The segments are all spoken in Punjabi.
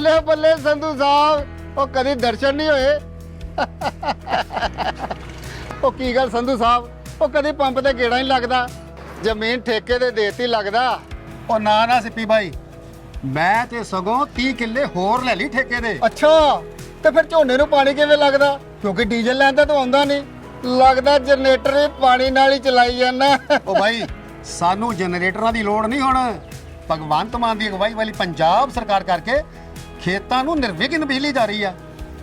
ਬੱਲੇ ਬੱਲੇ ਸੰਧੂ ਸਾਹਿਬ ਉਹ ਕਦੀ ਦਰਸ਼ਨ ਨਹੀਂ ਹੋਏ। ਉਹ ਕੀ ਗੱਲ ਸੰਧੂ ਸਾਹਿਬ ਉਹ ਕਦੀ ਪੰਪ ਤੇ ਗੇੜਾ ਨਹੀਂ ਲੱਗਦਾ। ਜ਼ਮੀਨ ਠੇਕੇ ਤੇ ਦੇਤੀ ਲੱਗਦਾ। ਉਹ ਨਾ ਨਾ ਸਿੱਪੀ ਬਾਈ ਮੈਂ ਤੇ ਸਗੋਂ 30 ਕਿੱਲੇ ਹੋਰ ਲੈ ਲਈ ਠੇਕੇ ਦੇ ਅੱਛਾ ਤੇ ਫਿਰ ਝੋਨੇ ਨੂੰ ਪਾਣੀ ਕਿਵੇਂ ਲੱਗਦਾ? ਕਿਉਂਕਿ ਡੀਜ਼ਲ ਲੈਣ ਤਾਂ ਆਉਂਦਾ ਨਹੀਂ। ਲੱਗਦਾ ਜਨਰੇਟਰ ਵੀ ਪਾਣੀ ਨਾਲ ਹੀ ਚਲਾਈ ਜਾਂਦਾ। ਉਹ ਬਾਈ ਸਾਨੂੰ ਜਨਰੇਟਰਾਂ ਦੀ ਲੋੜ ਨਹੀਂ ਹੁਣ। ਭਗਵੰਤ ਮਾਨ ਦੀ ਅਗਵਾਈ ਵਾਲੀ ਪੰਜਾਬ ਸਰਕਾਰ ਕਰਕੇ ਖੇਤਾਂ ਨੂੰ ਨਿਰਵਿਘਨ ਬਿਜਲੀ ਜਾ ਰਹੀ ਆ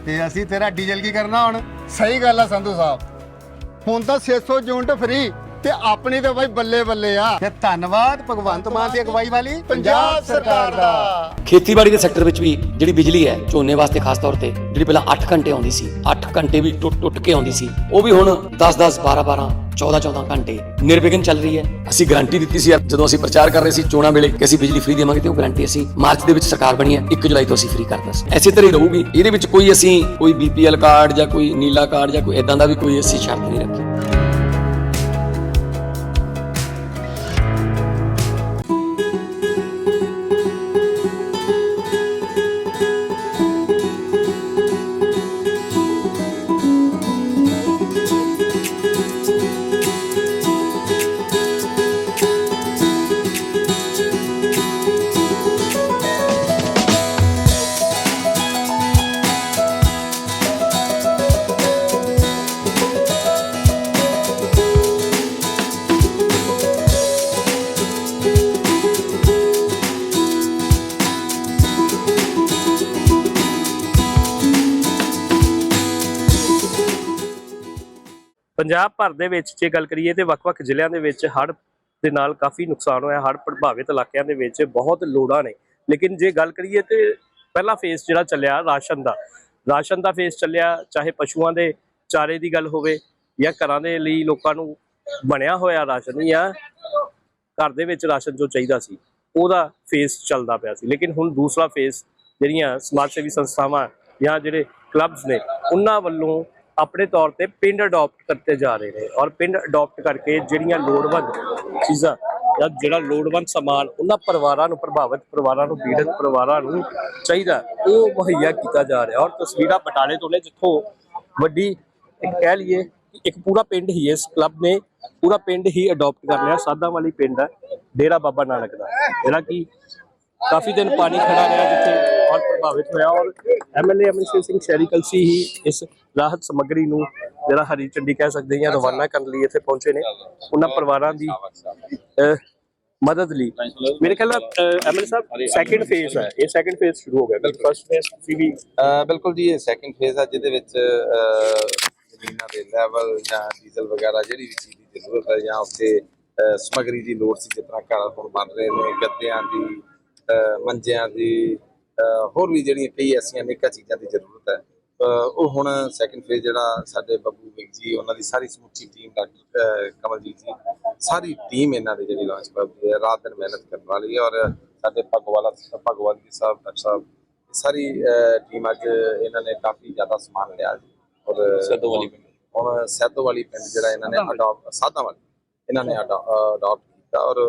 ਤੇ ਅਸੀਂ ਤੇਰਾ ਡੀਜ਼ਲ ਕੀ ਕਰਨਾ ਹੁਣ? ਸਹੀ ਗੱਲ ਆ ਸੰਧੂ ਸਾਹਿਬ। ਹੁਣ ਤਾਂ 600 ਯੂਨਿਟ ਫ੍ਰੀ ਤੇ ਆਪਣੀ ਤਾਂ ਬਾਈ ਬੱਲੇ ਬੱਲੇ ਆ। ਤੇ ਧੰਨਵਾਦ ਭਗਵੰਤ ਮਾਨ ਦੀ ਅਗਵਾਈ ਵਾਲੀ ਪੰਜਾਬ ਸਰਕਾਰ ਦਾ। ਖੇਤੀਬਾੜੀ ਦੇ ਸੈਕਟਰ ਵਿੱਚ ਵੀ ਜਿਹੜੀ ਬਿਜਲੀ ਹੈ, ਝੋਨੇ ਵਾਸਤੇ ਖਾਸ ਤੌਰ ਤੇ, ਜਿਹੜੀ ਪਹਿਲਾਂ 8 ਘੰਟੇ ਆਉਂਦੀ ਸੀ ਘੰਟੇ ਵੀ ਟੁੱਟ ਟੁੱਟ ਕੇ ਆਉਂਦੀ ਸੀ। ਉਹ ਵੀ ਹੁਣ 10 10 12 12 14 14 ਘੰਟੇ ਨਿਰਵਿਘਨ ਚੱਲ ਰਹੀ ਹੈ। ਅਸੀਂ ਗਾਰੰਟੀ ਦਿੱਤੀ ਸੀ ਜਦੋਂ ਅਸੀਂ ਪ੍ਰਚਾਰ ਕਰ ਰਹੇ ਸੀ ਚੋਣਾਂ ਵੇਲੇ ਕਿ ਅਸੀਂ ਬਿਜਲੀ ਫ੍ਰੀ ਦੇਵਾਂਗੇ ਤੇ ਉਹ ਗਾਰੰਟੀ ਅਸੀਂ ਮਾਰਚ ਦੇ ਵਿੱਚ ਸਰਕਾਰ ਬਣੀ ਹੈ 1 ਜੁਲਾਈ ਤੋਂ ਅਸੀਂ ਫ੍ਰੀ ਕਰਦਾ ਸੀ। ਐਸੇ ਤਰ੍ਹਾਂ ਹੀ ਰਹੂਗੀ। ਇਹਦੇ ਵਿੱਚ ਕੋਈ ਅਸੀਂ ਕੋਈ ਬੀਪੀਐਲ ਕਾਰਡ ਜਾਂ ਕੋਈ ਨੀਲਾ ਕਾਰਡ ਜਾਂ ਕੋਈ ਇਦਾਂ ਦਾ ਵੀ ਕੋਈ ਅਸੀਂ ਸ਼ਰਤ ਨਹੀਂ ਰੱਖੀ। ਪੰਜਾਬ ਭਰ ਦੇ ਵਿੱਚ ਜੇ ਗੱਲ ਕਰੀਏ ਤੇ ਵੱਖ-ਵੱਖ ਜ਼ਿਲ੍ਹਿਆਂ ਦੇ ਵਿੱਚ ਹੜ੍ਹ ਦੇ ਨਾਲ ਕਾਫੀ ਨੁਕਸਾਨ ਹੋਇਆ, ਹੜ੍ਹ ਪ੍ਰਭਾਵਿਤ ਇਲਾਕਿਆਂ ਦੇ ਵਿੱਚ ਬਹੁਤ ਲੋੜਾਂ ਨੇ। ਲੇਕਿਨ ਜੇ ਗੱਲ ਕਰੀਏ ਤੇ ਪਹਿਲਾ ਫੇਸ ਜਿਹੜਾ ਚੱਲਿਆ ਰਾਸ਼ਨ ਦਾ ਰਾਸ਼ਨ ਦਾ ਫੇਸ ਚੱਲਿਆ, ਚਾਹੇ ਪਸ਼ੂਆਂ ਦੇ ਚਾਰੇ ਦੀ ਗੱਲ ਹੋਵੇ ਜਾਂ ਘਰਾਂ ਦੇ ਲਈ ਲੋਕਾਂ ਨੂੰ ਬਣਿਆ ਹੋਇਆ ਰਾਸ਼ਨ ਜਾਂ ਘਰ ਦੇ ਵਿੱਚ ਰਾਸ਼ਨ ਜੋ ਚਾਹੀਦਾ ਸੀ, ਉਹਦਾ ਫੇਸ ਚੱਲਦਾ ਪਿਆ ਸੀ। ਲੇਕਿਨ ਹੁਣ ਦੂਸਰਾ ਫੇਸ ਜਿਹੜੀਆਂ ਸਮਾਜ ਸੇਵੀ ਸੰਸਥਾਵਾਂ ਜਾਂ ਜਿਹੜੇ ਕਲੱਬਸ ਨੇ, ਉਹਨਾਂ ਵੱਲੋਂ ਆਪਣੇ ਤੌਰ ਤੇ ਪਿੰਡ ਅਡਾਪਟ ਕਰਤੇ ਜਾ ਰਹੇ ਨੇ ਔਰ ਪਿੰਡ ਅਡਾਪਟ ਕਰਕੇ ਜਿਹੜੀਆਂ ਲੋੜਵੰਦ ਚੀਜ਼ਾਂ ਜਾਂ ਜਿਹੜਾ ਲੋੜਵੰਦ ਸਮਾਨ ਉਹਨਾਂ ਪਰਿਵਾਰਾਂ ਨੂੰ ਪ੍ਰਭਾਵਿਤ, ਪਰਿਵਾਰਾਂ ਨੂੰ ਪੀੜਤ, ਪਰਿਵਾਰਾਂ ਨੂੰ ਚਾਹੀਦਾ, ਉਹ ਮੁਹੱਈਆ ਕੀਤਾ ਜਾ ਰਿਹਾ ਔਰ ਤਸਵੀਰਾਂ ਬਟਾਲੇ ਤੋਂ ਨੇ ਜਿੱਥੋਂ ਵੱਡੀ ਕਹਿ ਲਈਏ ਕਿ ਇੱਕ ਪੂਰਾ ਪਿੰਡ ਹੀ ਇਸ ਕਲੱਬ ਨੇ, ਪੂਰਾ ਪਿੰਡ ਹੀ ਅਡਾਪਟ ਕਰ ਲਿਆ, ਸਾਦਾ ਵਾਲੀ ਪਿੰਡ ਹੈ, ਡੇਰਾ ਬਾਬਾ ਨਾਨਕ ਦਾ। ਜਿਹੜਾ ਕਿ ਕਾਫੀ ਦਿਨ ਪਾਣੀ ਖੜਾ ਰਿਹਾ ਜਿੱਥੇ ਔਰ ਪ੍ਰਭਾਵਿਤ ਹੋਇਆ ਔਰ ਐਮਐਲਏ ਅਮਨਸ਼ੀਰ ਸਿੰਘ ਸ਼ਹਿਰੀ ਕਲਸੀ ਹੀ ਇਸ ਰਾਹਤ ਸਮੱਗਰੀ ਨੂੰ ਜਿਹੜਾ ਹਰੀ ਝੰਡੀ ਕਹਿ ਸਕਦੇ ਹਾਂ ਰਵਾਨਾ ਕਰਨ ਲਈ ਇੱਥੇ ਪਹੁੰਚੇ ਨੇ। ਉਹਨਾਂ ਪਰਿਵਾਰਾਂ ਦੀ ਮਦਦ ਲਈ। ਮੇਰੇ ਖਿਆਲ ਨਾਲ ਐਮਐਲਏ ਸਾਹਿਬ ਸੈਕਿੰਡ ਫੇਜ਼ ਹੈ। ਇਹ ਸੈਕਿੰਡ ਫੇਜ਼ ਸ਼ੁਰੂ ਹੋ ਗਿਆ। ਬਿਲਕੁਲ। ਫਸਟ ਫੇਜ਼ ਤੁਸੀਂ ਵੀ ਬਿਲਕੁਲ ਜੀ ਇਹ ਸੈਕਿੰਡ ਫੇਜ਼ ਆ ਜਿਹਦੇ ਵਿੱਚ ਜ਼ਮੀਨਾਂ ਦੇ ਲੈਵਲ ਜਾਂ ਡੀਜ਼ਲ ਵਗੈਰਾ ਜਿਹੜੀ ਵੀ ਚੀਜ਼ ਦੀ ਜ਼ਰੂਰਤ ਹੈ ਜਾਂ ਉੱਥੇ ਅਹ, ਦੀ ਲੋੜ ਸੀ ਜਿਸ ਤਰ੍ਹਾਂ ਘਰ ਹੁਣ ਬਣ ਰਹੇ ਨੇ ਗੱਦਿਆਂ ਦੀ ਮੰਜਿਆਂ ਦੀ ਹੋਰ ਵੀ ਜਿਹੜੀਆਂ ਕਈ ਐਸੀਆਂ ਅਨੇਕਾਂ ਚੀਜ਼ਾਂ ਦੀ ਜ਼ਰੂਰਤ ਹੈ। ਉਹ ਹੁਣ ਸੈਕਿੰਡ ਫੇਜ਼ ਜਿਹੜਾ ਸਾਡੇ ਬੱਬੂ ਵਿਗ ਜੀ ਉਹਨਾਂ ਦੀ ਸਾਰੀ ਸਮੁੱਚੀ ਟੀਮ ਡਾਕਟਰ ਕਮਲਜੀਤ ਜੀ ਸਾਰੀ ਟੀਮ ਇਹਨਾਂ ਦੀ ਜਿਹੜੀ ਲਾਂਚ ਕਰਦੀ ਹੈ ਰਾਤ ਦਿਨ ਮਿਹਨਤ ਕਰਨ ਵਾਲੀ ਹੈ ਔਰ ਸਾਡੇ ਭਗਵਾਲਾ ਭਗਵਾਨ ਜੀ ਸਾਹਿਬ ਡਾਕਟਰ ਸਾਹਿਬ ਸਾਰੀ ਟੀਮ ਅੱਜ ਇਹਨਾਂ ਨੇ ਕਾਫੀ ਜ਼ਿਆਦਾ ਸਮਾਨ ਲਿਆ ਜੀ। ਔਰ ਸੈਦੋ ਵਾਲੀ ਪਿੰਡ। ਹੁਣ ਸੈਦੋ ਵਾਲੀ ਪਿੰਡ ਜਿਹੜਾ ਇਹਨਾਂ ਨੇ ਅਡਾਪਟ ਸਾਦਾ ਵਾਲੀ ਇਹਨਾਂ ਨੇ ਅਡਾਪਟ ਕੀਤਾ ਔਰ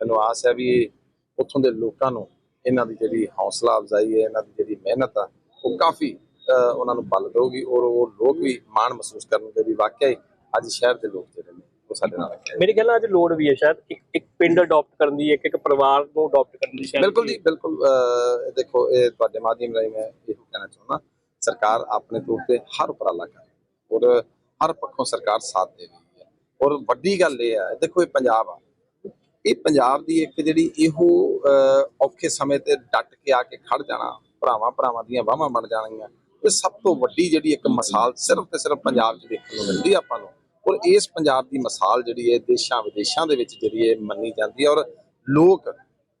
ਮੈਨੂੰ ਆਸ ਹੈ ਵੀ ਉੱਥੋਂ ਦੇ ਲੋਕਾਂ ਨੂੰ ਇਹਨਾਂ ਦੀ ਜਿਹੜੀ ਹੌਸਲਾ ਅਫਜ਼ਾਈ ਹੈ ਇਹਨਾਂ ਦੀ ਜਿਹੜੀ ਮਿਹਨਤ ਆ ਉਹ ਕਾਫੀ ਉਹਨਾਂ ਨੂੰ ਬਲ ਦੇਊਗੀ ਔਰ ਉਹ ਲੋਕ ਵੀ ਮਾਣ ਮਹਿਸੂਸ ਕਰਨਗੇ ਵੀ ਵਾਕਿਆ ਹੀ ਅੱਜ ਸ਼ਹਿਰ ਦੇ ਲੋਕ ਜਿਹੜੇ ਨੇ ਉਹ ਸਾਡੇ ਨਾਲ ਹੈ ਮੇਰੇ ਖਿਆਲ ਨਾਲ ਅੱਜ ਲੋੜ ਵੀ ਹੈ ਸ਼ਾਇਦ ਇੱਕ ਇੱਕ ਪਿੰਡ ਅਡਾਪਟ ਕਰਨ ਦੀ ਇੱਕ ਇੱਕ ਪਰਿਵਾਰ ਨੂੰ ਅਡਾਪਟ ਕਰਨ ਦੀ ਸ਼ਾਇਦ। ਬਿਲਕੁਲ ਜੀ ਬਿਲਕੁਲ ਦੇਖੋ ਇਹ ਤੁਹਾਡੇ ਮਾਧਿਅਮ ਰਾਹੀਂ ਮੈਂ ਇਹ ਕਹਿਣਾ ਚਾਹੁੰਦਾ ਸਰਕਾਰ ਆਪਣੇ ਤੌਰ ਤੇ ਹਰ ਉਪਰਾਲਾ ਕਰ ਔਰ ਹਰ ਪੱਖੋਂ ਸਰਕਾਰ ਸਾਥ ਦੇ ਰਹੀ ਹੈ। ਔਰ ਵੱਡੀ ਗੱਲ ਇਹ ਹੈ ਦੇਖੋ ਇਹ ਪੰਜਾਬ ਆ ਇਹ ਪੰਜਾਬ ਦੀ ਇੱਕ ਜਿਹੜੀ ਇਹੋ ਔਖੇ ਸਮੇਂ ਤੇ ਡਟ ਕੇ ਆ ਕੇ ਖੜ ਜਾਣਾ ਭਰਾਵਾਂ ਭਰਾਵਾਂ ਦੀਆਂ ਬਾਹਾਂ ਬਣ ਜਾਣਗੀਆਂ ਇਹ ਸਭ ਤੋਂ ਵੱਡੀ ਜਿਹੜੀ ਇੱਕ ਮਿਸਾਲ ਸਿਰਫ ਤੇ ਸਿਰਫ ਪੰਜਾਬ 'ਚ ਦੇਖਣ ਨੂੰ ਮਿਲਦੀ ਆਪਾਂ ਨੂੰ। ਔਰ ਇਸ ਪੰਜਾਬ ਦੀ ਮਿਸਾਲ ਜਿਹੜੀ ਹੈ ਦੇਸ਼ਾਂ ਵਿਦੇਸ਼ਾਂ ਦੇ ਵਿੱਚ ਜਿਹੜੀ ਹੈ ਮੰਨੀ ਜਾਂਦੀ ਹੈ ਔਰ ਲੋਕ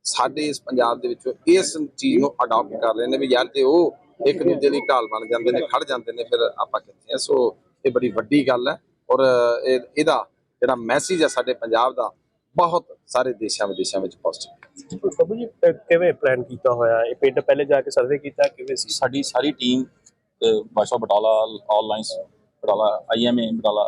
ਸਾਡੇ ਇਸ ਪੰਜਾਬ ਦੇ ਵਿੱਚੋਂ ਇਸ ਚੀਜ਼ ਨੂੰ ਅਡਾਪਟ ਕਰ ਰਹੇ ਨੇ ਵੀ ਯਾਰ ਤੇ ਉਹ ਇੱਕ ਦੂਜੇ ਦੀ ਢਾਲ ਬਣ ਜਾਂਦੇ ਨੇ ਖੜ ਜਾਂਦੇ ਨੇ ਫਿਰ ਆਪਾਂ ਕਿੱਥੇ ਆ? ਸੋ ਇਹ ਬੜੀ ਵੱਡੀ ਗੱਲ ਹੈ ਔਰ ਇਹ ਇਹਦਾ ਜਿਹੜਾ ਮੈਸੇਜ ਹੈ ਸਾਡੇ ਪੰਜਾਬ ਦਾ ਬਹੁਤ ਸਾਰੇ ਦੇਸ਼ਾਂ ਵਿਦੇਸ਼ਾਂ ਵਿੱਚ ਪੋਜ਼ਿਟਿਵ ਬੱਬੂ ਜੀ ਕਿਵੇਂ ਪਲਾਨ ਕੀਤਾ ਹੋਇਆ? ਇਹ ਪਿੰਡ ਪਹਿਲੇ ਜਾ ਕੇ ਸਰਵੇ ਕੀਤਾ ਕਿਵੇਂ ਸੀ ਸਾਡੀ ਸਾਰੀ team ਬਾਸ਼ਾ Batala all lines Batala IMA Batala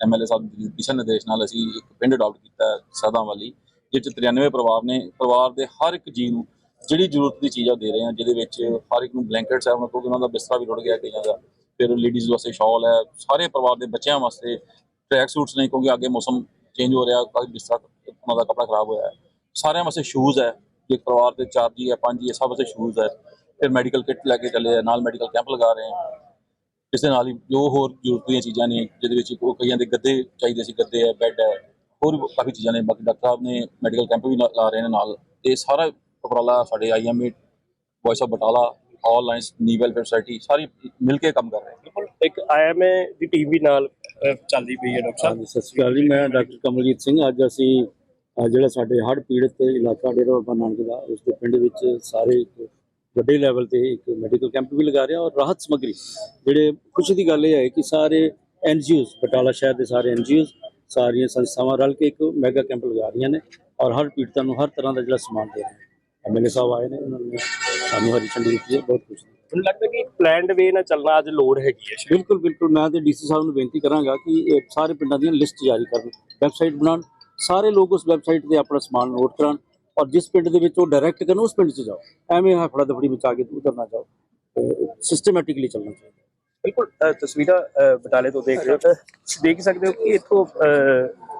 MLA ਸਾਹਿਬ ਦੀ ਦਿਸ਼ਾ ਨਿਰਦੇਸ਼ ਨਾਲ ਅਸੀਂ ਇੱਕ ਪਿੰਡ ਅਡਾਪਟ ਕੀਤਾ ਸਦਾ ਵਾਲੀ ਜਿਸ 'ਚ 93 ਪਰਿਵਾਰ ਨੇ ਪਰਿਵਾਰ ਦੇ ਹਰ ਇੱਕ ਜੀ ਨੂੰ ਜਿਹੜੀ ਜ਼ਰੂਰਤ ਦੀ ਚੀਜ਼ ਆ ਦੇ ਰਹੇ ਹਾਂ ਜਿਹਦੇ ਵਿੱਚ ਹਰ ਇੱਕ ਨੂੰ ਬਲੈਂਕਟਸ ਹੈ ਉਹਨਾਂ ਕੋਲ ਉਹਨਾਂ ਦਾ ਬਿਸਤਰਾ ਵੀ ਰੁੜ ਗਿਆ ਕਈਆਂ ਦਾ ਫਿਰ ਲੇਡੀਜ਼ ਵਾਸਤੇ ਸ਼ਾਲ ਹੈ ਸਾਰੇ ਪਰਿਵਾਰ ਦੇ ਬੱਚਿਆਂ ਵਾਸਤੇ ਟਰੈਕ ਸੂਟਸ ਨੇ ਕਿਉਂਕਿ ਅੱਗੇ ਮੌਸਮ ਚੇਂਜ ਹੋ ਰਿਹਾ ਕਾਫੀ ਬਿਸਤਰਾ ਉਹਨਾਂ ਦਾ ਕੱਪੜਾ ਖਰਾਬ ਹੋਇਆ ਹੈ। ਸਾਰਿਆਂ ਵਾਸਤੇ ਸ਼ੂਜ਼ ਹੈ। ਜੇ ਪਰਿਵਾਰ ਦੇ ਚਾਰ ਜੀ ਹੈ, ਪੰਜ ਜੀ ਹੈ, ਸਭ ਵਾਸਤੇ ਸ਼ੂਜ਼ ਹੈ। ਫਿਰ ਮੈਡੀਕਲ ਕਿੱਟ ਲੈ ਕੇ ਚੱਲੇ ਆ ਨਾਲ ਮੈਡੀਕਲ ਕੈਂਪ ਲਗਾ ਰਹੇ ਹਾਂ। ਇਸ ਦੇ ਨਾਲ ਹੀ ਜੋ ਹੋਰ ਜ਼ਰੂਰਤ ਦੀਆਂ ਚੀਜ਼ਾਂ ਨੇ, ਜਿਹਦੇ ਵਿੱਚ ਉਹ ਕਈਆਂ ਦੇ ਗੱਦੇ ਚਾਹੀਦੇ ਸੀ, ਗੱਦੇ ਹੈ ਬੈੱਡ ਹੈ, ਹੋਰ ਵੀ ਕਾਫੀ ਚੀਜ਼ਾਂ ਨੇ। ਬਾਕੀ ਡਾਕਟਰ ਸਾਹਿਬ ਨੇ ਮੈਡੀਕਲ ਕੈਂਪ ਵੀ ਲਾ ਰਹੇ ਨੇ ਨਾਲ। ਤੇ ਸਾਰਾ ਉਪਰਾਲਾ ਸਾਡੇ IMA voice of Batala all lines ਨੀ ਵੈਲਫੇਅਰ ਸੁਸਾਇਟੀ ਸਾਰੀ ਮਿਲ ਕੇ ਕੰਮ ਕਰ ਰਹੇ ਬਿਲਕੁਲ ਇੱਕ ਆਈਐਮਏ ਦੀ ਟੀਮ ਵੀ ਨਾਲ ਚੱਲਦੀ ਪਈ ਹੈ ਡਾਕਟਰ ਸਾਹਿਬ। ਸਤਿ ਸ਼੍ਰੀ ਅਕਾਲ ਜੀ ਮੈਂ ਡਾਕਟਰ ਕਮਲਜੀਤ ਸਿੰਘ। ਅੱਜ ਅਸੀਂ ਜਿਹੜਾ ਸਾਡੇ ਹੜ੍ਹ ਪੀੜਤ ਇਲਾਕਾ ਡੇਰਾ ਬਾਬਾ ਨਾਨਕ ਦਾ ਉਸ ਦੇ ਪਿੰਡ ਵਿੱਚ ਸਾਰੇ ਇੱਕ ਵੱਡੇ ਲੈਵਲ ਤੇ ਇੱਕ ਮੈਡੀਕਲ ਕੈਂਪ ਵੀ ਲਗਾ ਰਹੇ ਹਾਂ ਔਰ ਰਾਹਤ ਸਮੱਗਰੀ। ਜਿਹੜੇ ਖੁਸ਼ੀ ਦੀ ਗੱਲ ਇਹ ਹੈ ਕਿ ਸਾਰੇ ਐਨਜੀਓਜ਼ ਬਟਾਲਾ ਸ਼ਹਿਰ ਦੇ ਸਾਰੇ ਐਨਜੀਓਜ਼ ਸਾਰੀਆਂ ਸੰਸਥਾਵਾਂ ਰਲ ਕੇ ਇੱਕ ਮੈਗਾ ਕੈਂਪ ਲਗਾ ਰਹੀਆਂ ਨੇ ਔਰ ਹਰ ਪੀੜਤਾਂ ਨੂੰ ਹਰ ਤਰ੍ਹਾਂ ਦਾ ਜਿਹੜਾ ਸਮਾਨ ਦੇ ਰਹੇ ਨੇ। ਐਮਐਲਏ ਸਾਹਿਬ ਆਏ ਨੇ ਉਹਨਾਂ ਨੇ ਸਾਨੂੰ ਹਰੀ ਝੰਡੀ ਦਿੱਤੀ ਹੈ ਬਹੁਤ ਖੁਸ਼ੀ ਹੈ। ਮੈਨੂੰ ਲੱਗਦਾ ਕਿ ਪਲਾਨਡ ਵੇ ਨਾਲ ਚੱਲਣਾ ਅੱਜ ਲੋੜ ਹੈਗੀ ਹੈ ਬਿਲਕੁਲ ਬਿਲਕੁਲ। ਮੈਂ ਤੇ ਡੀਸੀ ਸਾਹਿਬ ਨੂੰ ਬੇਨਤੀ ਕਰਾਂਗਾ ਕਿ ਇਹ ਸਾਰੇ ਪਿੰਡਾਂ ਦੀਆਂ ਲਿਸਟ ਜਾਰੀ ਕਰਨ ਵੈਬਸਾਈਟ ਬਣਾਉਣ। ਸਾਰੇ ਲੋਕ ਉਸ ਵੈਬਸਾਈਟ ਤੇ ਆਪਣਾ ਸਮਾਨ ਨੋਟ ਕਰਾਉਣ ਔਰ ਜਿਸ ਪਿੰਡ ਦੇ ਵਿੱਚ ਉਹ ਡਾਇਰੈਕਟ ਕਰਨ ਉਸ ਪਿੰਡ 'ਚ ਜਾਓ। ਐਵੇਂ ਹਫੜਾ ਦਫੜੀ ਵਿੱਚ ਆ ਕੇ ਉਧਰ ਨਾ ਜਾਓ ਸਿਸਟਮੈਟਿਕਲੀ ਚੱਲਣਾ ਚਾਹੀਦਾ। ਬਿਲਕੁਲ ਤਸਵੀਰਾਂ ਬਟਾਲੇ ਤੋਂ ਦੇਖ ਰਹੇ ਹੋ ਦੇਖ ਸਕਦੇ ਹੋ ਕਿ ਇੱਥੋਂ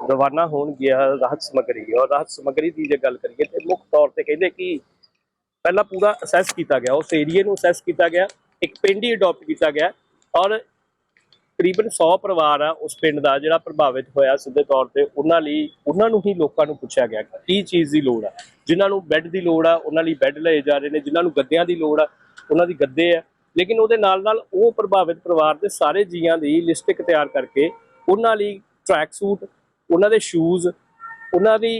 ਰਵਾਨਾ ਹੋਣ ਰਾਹਤ ਸਮੱਗਰੀ ਔਰ ਰਾਹਤ ਸਮੱਗਰੀ ਦੀ ਜੇ ਗੱਲ ਕਰੀਏ ਤੇ ਮੁੱਖ ਤੌਰ ਤੇ ਕਹਿੰਦੇ ਕਿ ਪਹਿਲਾਂ ਪੂਰਾ ਅਸੈਸ ਕੀਤਾ ਗਿਆ। ਉਸ ਏਰੀਏ ਨੂੰ ਅਸੈਸ ਕੀਤਾ ਗਿਆ। ਇੱਕ ਪਿੰਡ ਹੀ ਅਡਾਪਟ ਕੀਤਾ ਗਿਆ। ਔਰ ਤਕਰੀਬਨ 100 ਪਰਿਵਾਰ ਆ ਉਸ ਪਿੰਡ ਦਾ ਜਿਹੜਾ ਪ੍ਰਭਾਵਿਤ ਹੋਇਆ ਸਿੱਧੇ ਤੌਰ ਤੇ। ਉਹਨਾਂ ਲਈ, ਉਹਨਾਂ ਨੂੰ ਹੀ ਲੋਕਾਂ ਨੂੰ ਪੁੱਛਿਆ ਗਿਆ ਕੀ ਚੀਜ਼ ਦੀ ਲੋੜ ਆ। ਜਿਨ੍ਹਾਂ ਨੂੰ ਬੈੱਡ ਦੀ ਲੋੜ ਆ, ਉਹਨਾਂ ਲਈ ਬੈੱਡ ਲਏ ਜਾ ਰਹੇ ਨੇ। ਜਿਨ੍ਹਾਂ ਨੂੰ ਗੱਦਿਆਂ ਦੀ ਲੋੜ ਆ, ਉਹਨਾਂ ਦੀ ਗੱਦੇ ਆ। ਲੇਕਿਨ ਉਹਦੇ ਨਾਲ ਨਾਲ ਉਹ ਪ੍ਰਭਾਵਿਤ ਪਰਿਵਾਰ ਦੇ ਸਾਰੇ ਜੀਆਂ ਦੀ ਲਿਸਟ ਤਿਆਰ ਕਰਕੇ ਉਹਨਾਂ ਲਈ ਟਰੈਕ ਸੂਟ ਉਹਨਾਂ ਦੇ ਸ਼ੂਜ਼ ਉਹਨਾਂ ਦੀ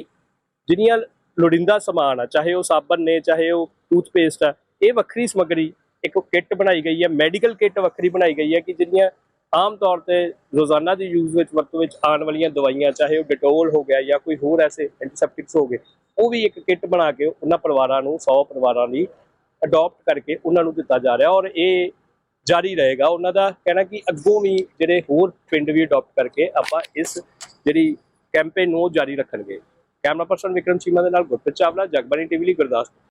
ਜਿਹੜੀਆਂ ਲੋੜਿੰਦਾ ਸਮਾਨ ਆ, ਚਾਹੇ ਉਹ ਸਾਬਣ ਨੇ, ਚਾਹੇ ਉਹ ਟੂਥਪੇਸਟ ਆ, ਇਹ ਵੱਖਰੀ ਸਮੱਗਰੀ, ਇੱਕ ਕਿੱਟ ਬਣਾਈ ਗਈ ਹੈ ਮੈਡੀਕਲ ਕਿੱਟ ਵੱਖਰੀ ਬਣਾਈ ਗਈ ਹੈ ਕਿ ਜਿਹੜੀਆਂ ਆਮ ਤੌਰ ਤੇ ਰੋਜ਼ਾਨਾ ਦੀ ਯੂਜ਼ ਵਿੱਚ, ਵਰਤੋਂ ਵਿੱਚ ਆਉਣ ਵਾਲੀਆਂ ਦਵਾਈਆਂ, ਚਾਹੇ ਉਹ ਡਿਟੋਲ ਹੋ ਗਿਆ ਜਾਂ ਕੋਈ ਹੋਰ ਐਸੇ ਐਂਟੀਸੈਪਟਿਕਸ ਹੋ ਗਏ, ਉਹ ਵੀ ਇੱਕ ਕਿੱਟ ਬਣਾ ਕੇ ਉਹਨਾਂ ਪਰਿਵਾਰਾਂ ਨੂੰ 100 ਪਰਿਵਾਰਾਂ ਲਈ ਅਡਾਪਟ ਕਰਕੇ ਉਹਨਾਂ ਨੂੰ ਦਿੱਤਾ ਜਾ ਰਿਹਾ ਔਰ ਇਹ ਜਾਰੀ ਰਹੇਗਾ। ਉਹਨਾਂ ਦਾ ਕਹਿਣਾ ਕਿ ਅੱਗੋਂ ਵੀ ਜਿਹੜੇ ਹੋਰ ਪਿੰਡ ਵੀ ਅਡਾਪਟ ਕਰਕੇ ਆਪਾਂ ਇਸ ਜਿਹੜੀ ਕੈਂਪੇਨ ਨੂੰ ਉਹ ਜਾਰੀ ਰੱਖਣਗੇ। ਕੈਮਰਾ ਪਰਸਨ ਵਿਕਰਮ ਚੀਮਾ ਦੇ ਨਾਲ ਗੁਰਪ੍ਰੀਤ ਚਾਵਲਾ, ਜਗਬਾਣੀ ਟੀਵੀ ਲਈ ਗੁਰਦਾਸਪੁਰ।